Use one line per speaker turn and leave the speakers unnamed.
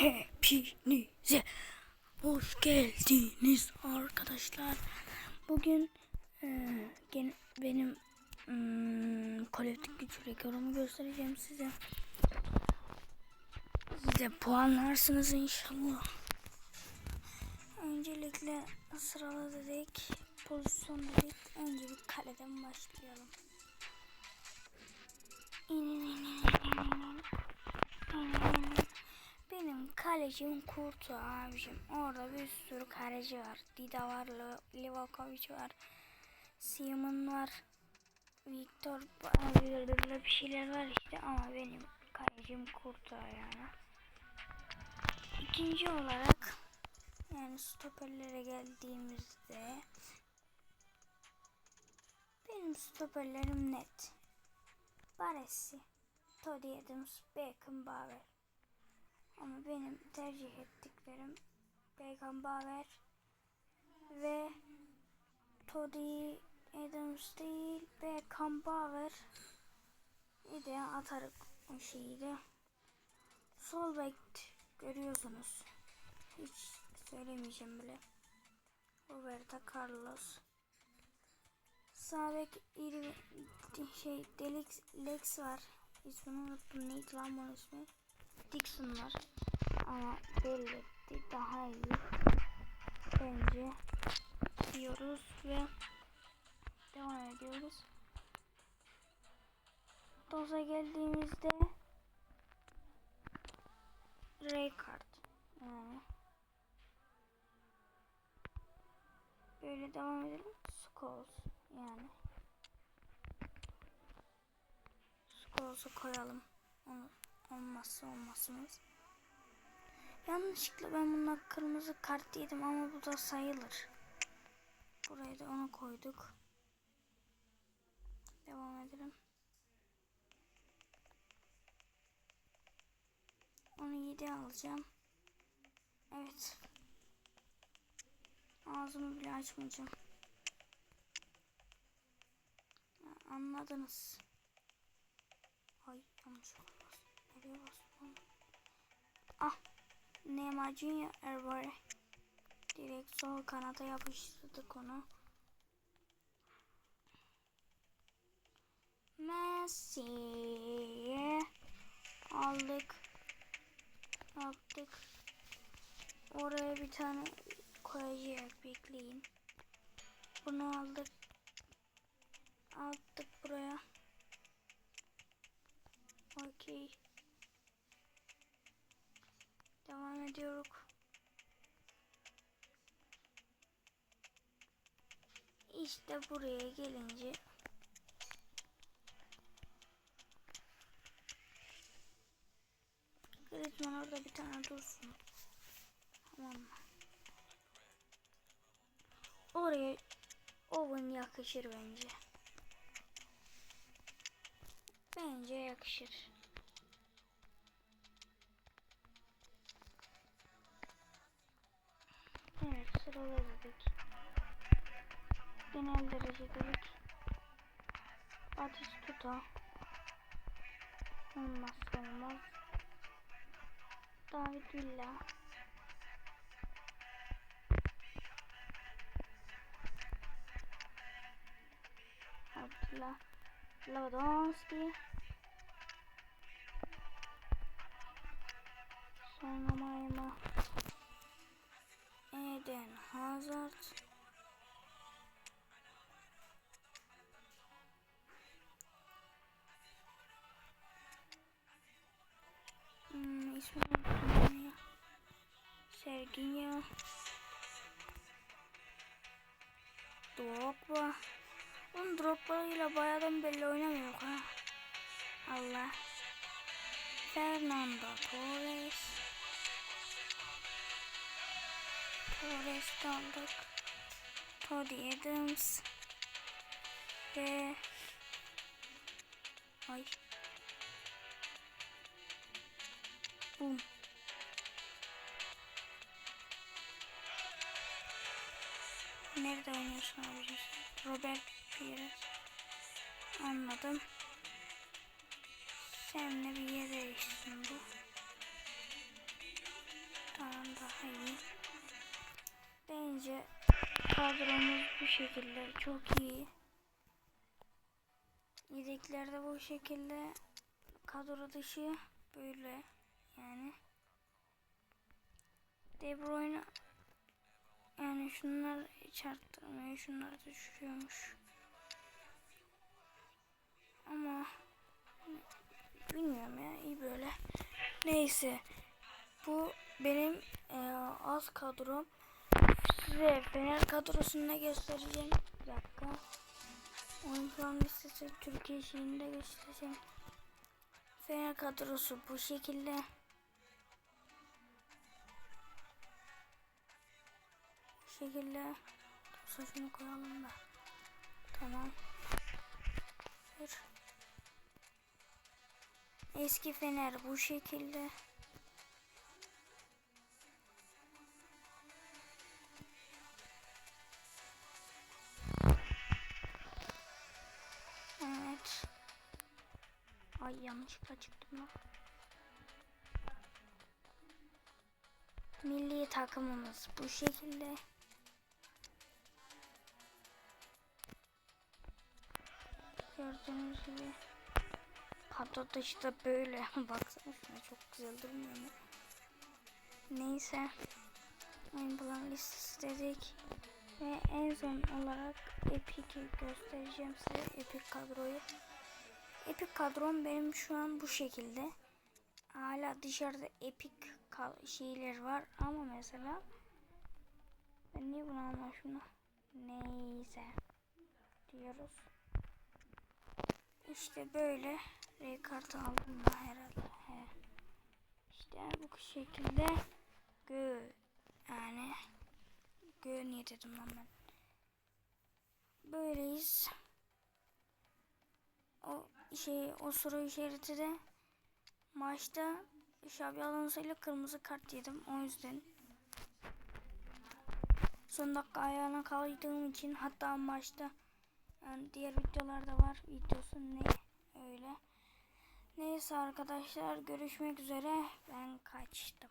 Hepinize hoş geldiniz arkadaşlar. Bugün e, gene benim hmm, kolektif güç rekorumu göstereceğim size. Siz de puanlarsınız inşallah. Öncelikle sırala dedik, pozisyon dedik. Önce bir kaleden başlayalım. İnin inin. inin, inin. Kalecim Kurtu abicim. Orada bir sürü kaleci var. Dida var, Livakovic var. Simon var. Victor var, bir şeyler var işte ama benim kalecim Kurtu yani. İkinci olarak yani stoperlere geldiğimizde benim stoperlerim net. Baresi, Toddy Adams, Beckenbauer. Ama benim tercih ettiklerim Beckenbauer ve Toddy Adams değil Beckenbauer. De atarık o şeyi de. Sol bek görüyorsunuz. Hiç söylemeyeceğim bile. Roberto Carlos. Sağ bek şey Delix Lex var. İsmini unuttum. Neydi lan bunun ismi? Dixon. Ama belletti daha iyi. Bence diyoruz ve devam ediyoruz. Doza geldiğimizde Raykart yani böyle devam edelim. Skulls yani Skulls'u koyalım. Onu olmazsa olmazımız. Yanlışlıkla ben bundan kırmızı kart yedim ama bu da sayılır. Buraya da onu koyduk. Devam edelim. Onu 7 alacağım. Evet. Ağzımı bile açmayacağım. Anladınız. Ay yanlış olmaz. Ah. Neymar Junior Erbore. Direkt sol kanata yapıştırdık onu. Messi aldık. Yaptık. Oraya bir tane koyacağız. Bekleyin. Bunu aldık. Attık buraya. Okey. Devam ediyoruz. İşte buraya gelince Griezmann orada bir tane dursun. Tamam mı? Oraya Owen yakışır bence. Bence yakışır. Dedik. Genel derece dedik. Batistuta. Olmazsa olmaz. David Villa. Abdullah Lewandowski. Sonra Mayma. Hazard. Hmm. Serginho. Drogba. Oğlum Drogba ile bayağıdan belli oynamıyor. Allah. Fernando. Torres aldık. Toddy Adams. Ve Ay. Boom. Nerede oynuyorsun abicim? Robert Pires. Anladım. Seninle bir yer değişsin bu. Kadromuz bu şekilde çok iyi. Yedekler de bu şekilde. Kadro dışı böyle yani. De Bruyne yani şunlar hiç arttırmıyor. Şunlar da düşürüyormuş. Ama bilmiyorum ya iyi böyle. Neyse. Bu benim e, az kadrom. Size Fener kadrosunu da göstereceğim. Bir dakika. Oyuncuların listesi Türkiye şeyini de göstereceğim. Fener kadrosu bu şekilde. Bu şekilde. Saçını koyalım da. Tamam. Dur. Eski Fener bu şekilde. Ay yanlışlıkla çıktım lan. Milli takımımız bu şekilde. Gördüğünüz gibi. Kadro da böyle. Baksana çok güzel durmuyor mu? Neyse. Oyun bulan listesi dedik. Ve en son olarak Epic'i göstereceğim size. Epic kadroyu. Epic kadrom benim şu an bu şekilde. Hala dışarıda Epic şeyler var ama mesela ben niye bunu almışım Neyse diyoruz. İşte böyle R kartı aldım da herhalde. He. İşte bu şekilde gö yani gö niye dedim lan ben. Böyleyiz. O şey o soru işareti de maçta Şabi Alonso ile kırmızı kart yedim o yüzden. Son dakika ayağına kaydığım için hatta maçta yani diğer videolarda var videosu ne öyle. Neyse arkadaşlar görüşmek üzere ben kaçtım.